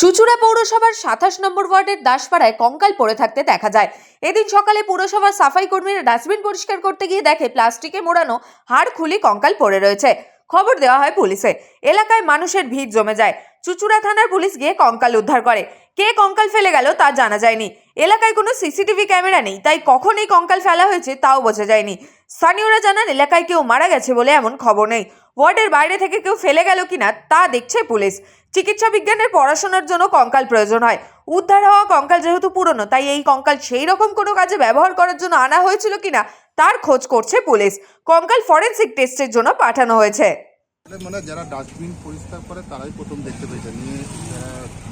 চুচুড়া পৌরসভার সাতাশ নম্বর ওয়ার্ডের দাসপাড়ায় কঙ্কাল পড়ে থাকতে দেখা যায়। এদিন সকালে পৌরসভার সাফাই কর্মীরা ডাস্টবিন পরিষ্কার করতে গিয়ে দেখে, প্লাস্টিকে মোড়ানো হাড় খুলি কঙ্কাল পড়ে রয়েছে। খবর দেওয়া হয় পুলিশে। এলাকায় মানুষের ভিড় জমে যায়। চুচুড়া থানার পুলিশ গিয়ে কঙ্কাল উদ্ধার করে। কে কঙ্কাল ফেলে গেল তা জানা যায়নি। এলাকায় কোনো সিসিটিভি ক্যামেরা নেই, তাই কখন এই কঙ্কাল ফেলা হয়েছে তাও বোঝা যায়নি। স্থানীয়রা জানান, এলাকায় কেউ মারা গেছে বলে এমন খবর নেই। ওয়ার্ডের বাইরে থেকে কেউ ফেলে গেল কিনা তা দেখছে পুলিশ। চিকিৎসা বিজ্ঞানের পড়াশোনার জন্য কঙ্কাল প্রয়োজন হয়। উদ্ধার হওয়া কঙ্কাল যেহেতু পুরনো, তাই এই কঙ্কাল সেই রকম কোনো কাজে ব্যবহার করার জন্য আনা হয়েছিল কিনা তার খোঁজ করছে পুলিশ। কঙ্কাল ফরেনসিক টেস্টের জন্য পাঠানো হয়েছে। মানে যারা ডাস্টবিন পরিষ্কার করে তারাই প্রথম দেখতে পেয়েছে। নিয়ে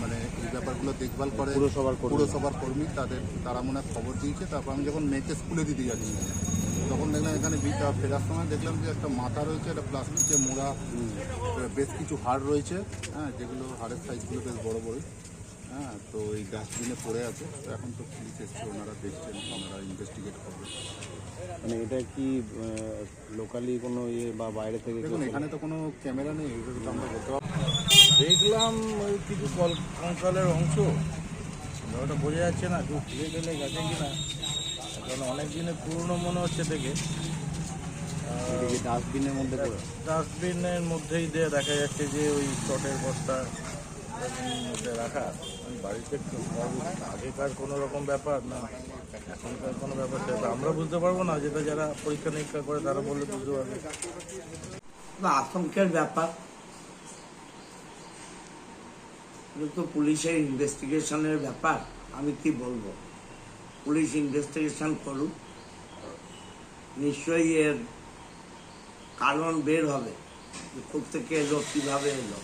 মানে এই ব্যাপারগুলো দেখভাল করে পুরসভার। পুরসভার কর্মী তাদের তারা মনে হয় খবর দিয়েছে। তারপর আমি যখন মেয়েকে স্কুলে দিতে যাচ্ছি তখন দেখলাম এখানে বিটা ফেরার সময় দেখলাম যে একটা মাথা রয়েছে একটা প্লাস্টিকে মোড়া বেশ কিছু হাড় রয়েছে হ্যাঁ যেগুলো হাড়ের সাইজগুলো বেশ বড় বড় হ্যাঁ তো এই ডাস্টবিনে পড়ে আছে। তো এখন তো পুলিশ এসছে ওনারা দেখছেন ওনারা ইনভেস্টিগেট করবে। মানে এটা কি লোকালি কোনো ইয়ে বা বাইরে থেকে দেখুন এখানে তো কোনো ক্যামেরা নেই এগুলো তো আমরা বলতে দেখলাম ওই কিছু কল কঙ্কালের অংশ। ওটা বোঝা যাচ্ছে না কেউ ফিরে গেলে গেছে কিনা। কারণ অনেক দিনের পুরনো মনে হচ্ছে দেখে। কি ডাস্টবিনের মধ্যে ডাস্টবিনের মধ্যেই দিয়ে দেখা যাচ্ছে যে ওই চটের বস্তা। রাখা। বাড়িতে আগেকার কোনো রকম ব্যাপার না, এখনকার কোনো ব্যাপার সেটা আমরা বুঝতে পারব না, যেটা যারা পরীক্ষা নিরীক্ষা করে তারা বললে বুঝতে পারবে। আতঙ্কের ব্যাপার। তো পুলিশের ইনভেস্টিগেশনের ব্যাপার, আমি কি বলব? পুলিশ ইনভেস্টিগেশন করুক, নিশ্চয়ই এর কারণ বের হবে কোথেকে এলো, কীভাবে এলো।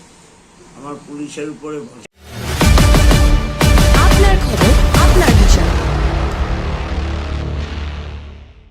আমার পুলিশের উপরে আপনার খবর